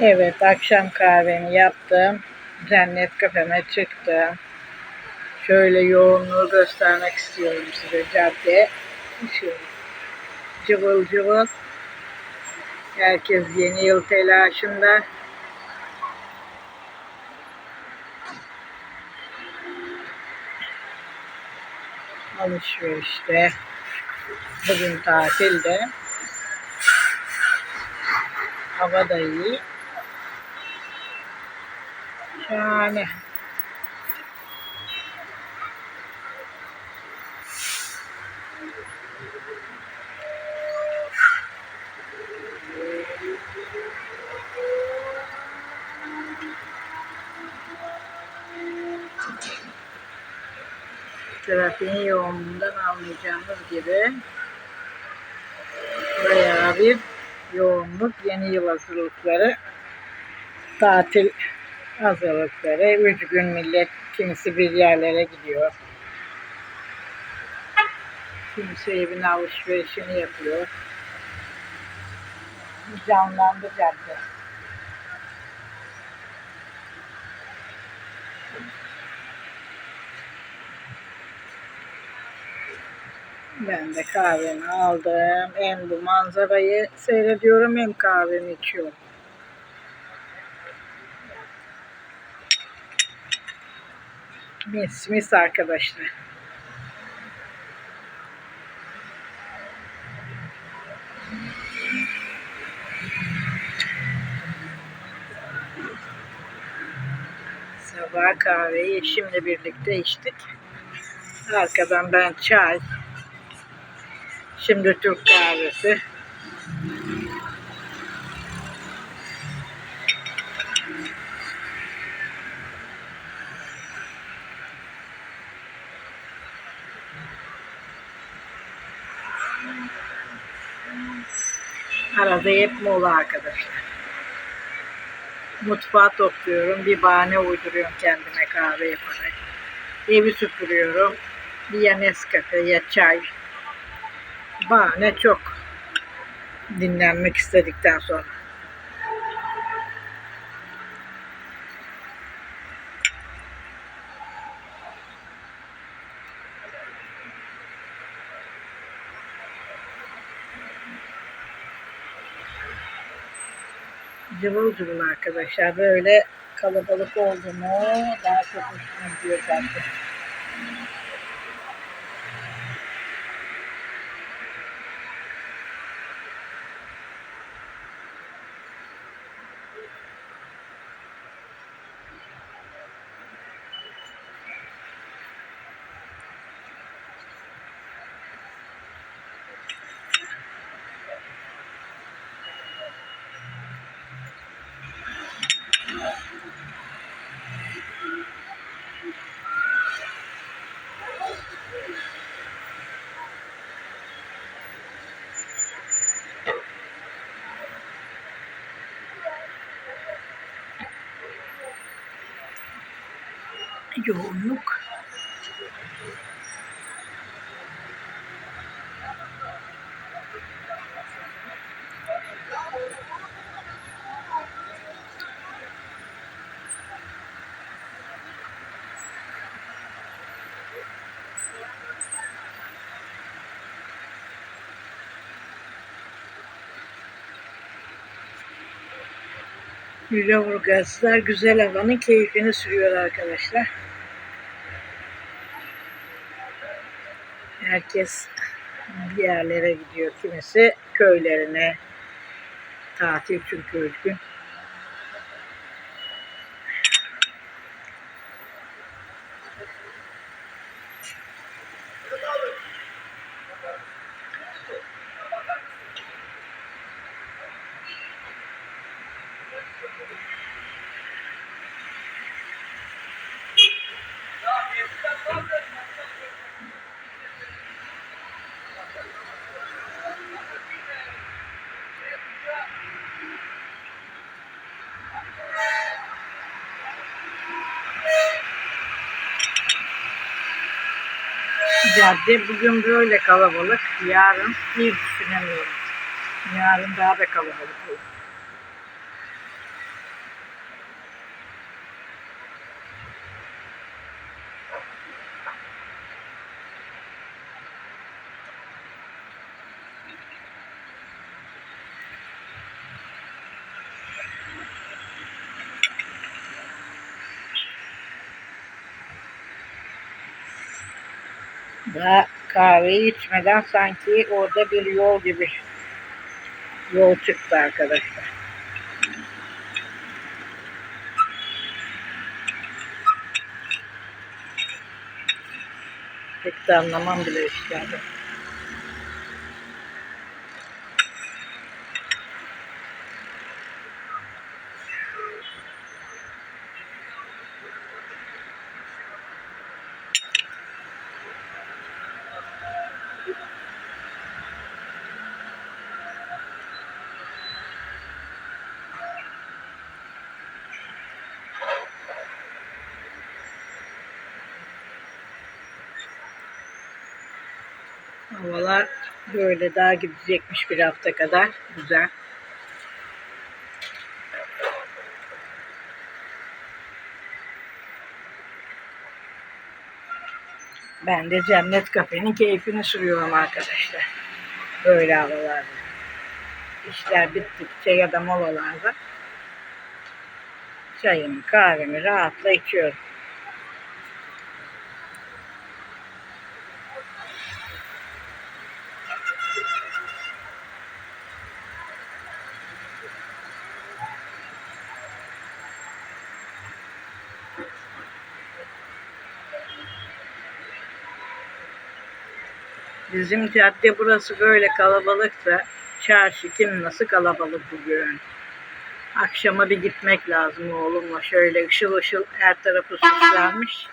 Evet, akşam kahvemi yaptım. Cennet kafeme çıktım. Şöyle yoğunluğu göstermek istiyorum size cadde. Cıvıl cıvıl. Herkes yeni yıl telaşında. Alışverişte. Bugün tatilde. Hava da iyi. Şahane. Trafiğin yoğunluğundan anlayacağınız gibi bayağı bir yoğunluk, yeni yıl hazırlıkları, tatil hazırlıkları, üç gün millet kimisi bir yerlere gidiyor. Kimisi evine alışverişini yapıyor. Canlandı cadde. Ben de kahvemi aldım. Hem bu manzarayı seyrediyorum hem kahvemi içiyorum. Mis mis arkadaşlar. Sabah kahveyi eşimle birlikte içtik. Arkadan ben çay. Şimdi Türk kahvesi. Arada hep mola arkadaşlar. Mutfağı topluyorum. Bir bahane uyduruyorum kendime kahve yaparak. Evi süpürüyorum. Bir ya Nescafe ya çay. Bahane çok. Dinlenmek istedikten sonra. Cıvıl cıvıl arkadaşlar. Böyle kalabalık oldu mu daha çok hoşuma gidiyor zaten. Yoğunluk. Lüleburgazlılar güzel havanın keyfini sürüyor arkadaşlar. Herkes bir yerlere gidiyor. Kimisi köylerine. Tatil çünkü üç Cadde bugün böyle kalabalık. Yarın bir düşünemiyorum. Yarın daha da kalabalık olur. Daha kahveyi içmeden sanki orada bir yol gibi yol çıktı arkadaşlar. Pek de anlamam bile işlerden. Havalar böyle daha gidecekmiş bir hafta kadar. Güzel. Ben de cennet kafenin keyfini sürüyorum arkadaşlar. Böyle havalarda. İşler bittikçe ya da molalarda çayımı kahvemi rahatla içiyorum. Bizim cadde burası böyle kalabalıksa çarşı kim nasıl kalabalık bugün. Akşama bir gitmek lazım oğlumla. Şöyle ışıl ışıl her tarafı süslenmiş.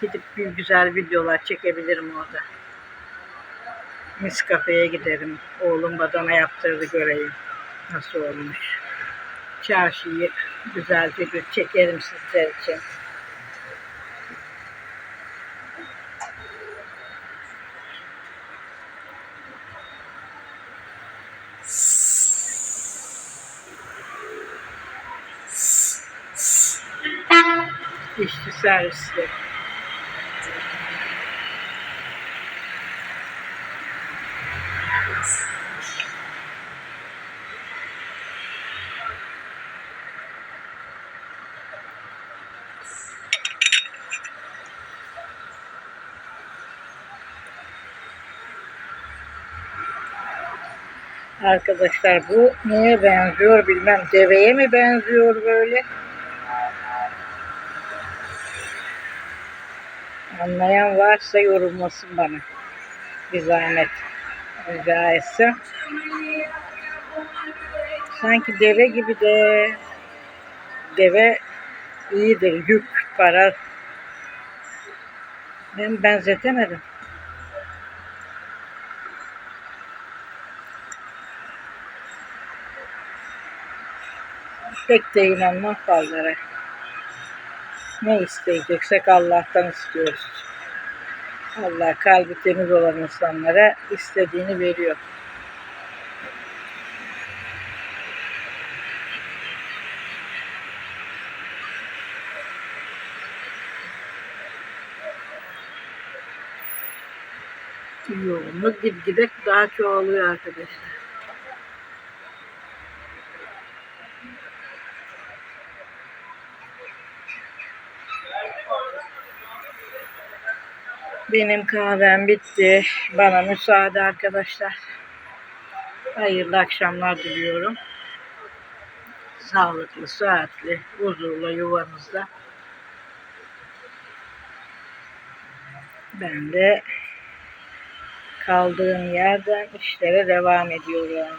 Gidip bir güzel videolar çekebilirim orada. Mis kafeye giderim. Oğlum badana yaptırdı göreyim. Nasıl olmuş. Çarşıyı güzelce bir çekerim sizler için. İşçi servisleri. Arkadaşlar bu neye benziyor bilmem. Deveye mi benziyor böyle? Anlayan varsa yorumlasın bana. Bir zahmet rica etsem. Sanki deve gibi de deve iyidir. Yük, para. Ben benzetemedim. Pek de inanmam fazlara. Ne isteyeceksek Allah'tan istiyoruz. Allah kalbi temiz olan insanlara istediğini veriyor. Yoğunluk gitgide daha çoğalıyor arkadaşlar. Benim kahvem bitti. Bana müsaade arkadaşlar. Hayırlı akşamlar diliyorum. Sağlıklı, sıhhatli, huzurla yuvanızda. Ben de kaldığım yerden işlere devam ediyorum.